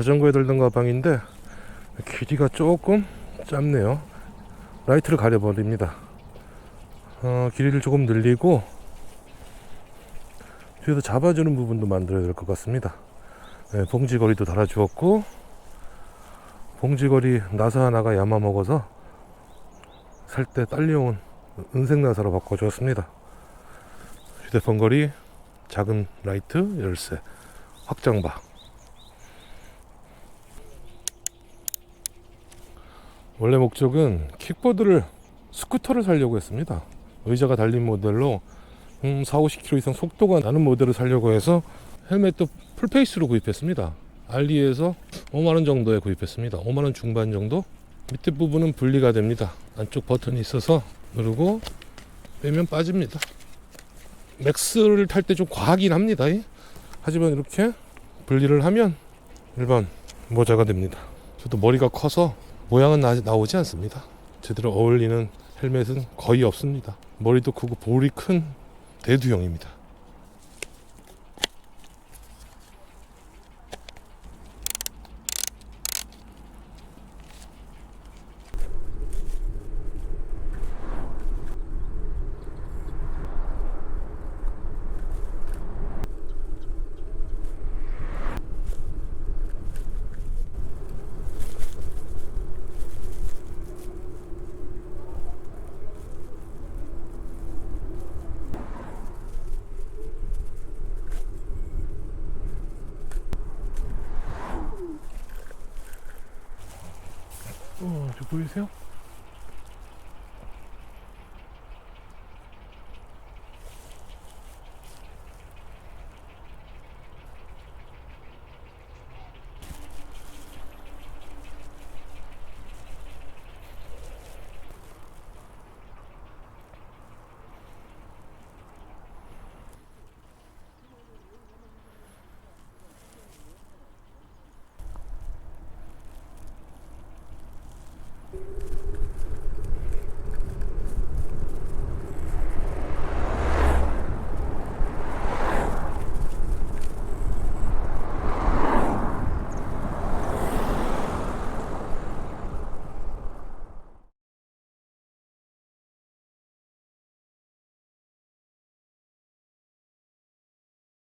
자전거에 들던 가방인데 길이가 조금 짧네요. 라이트를 가려버립니다. 어, 길이를 조금 늘리고 뒤에서 잡아주는 부분도 만들어야 될 것 같습니다. 네, 봉지거리도 달아주었고 봉지거리 나사 하나가 야마 먹어서 살 때 딸려온 은색 나사로 바꿔주었습니다. 휴대폰 거리, 작은 라이트, 열쇠, 확장바. 원래 목적은 킥보드를 스쿠터를 살려고 했습니다. 의자가 달린 모델로 음, 4, 50km 이상 속도가 나는 모델을 살려고 해서 헬멧도 풀페이스로 구입했습니다. 알리에서 5만원 정도에 구입했습니다. 5만원 중반 정도? 밑에 부분은 분리가 됩니다. 안쪽 버튼이 있어서 누르고 빼면 빠집니다. 맥스를 탈 때 좀 과하긴 합니다. 이. 하지만 이렇게 분리를 하면 일반 모자가 됩니다. 저도 머리가 커서 모양은 나, 나오지 않습니다. 제대로 어울리는 헬멧은 거의 없습니다. 머리도 크고 볼이 큰 대두형입니다. 어, 저 보이세요?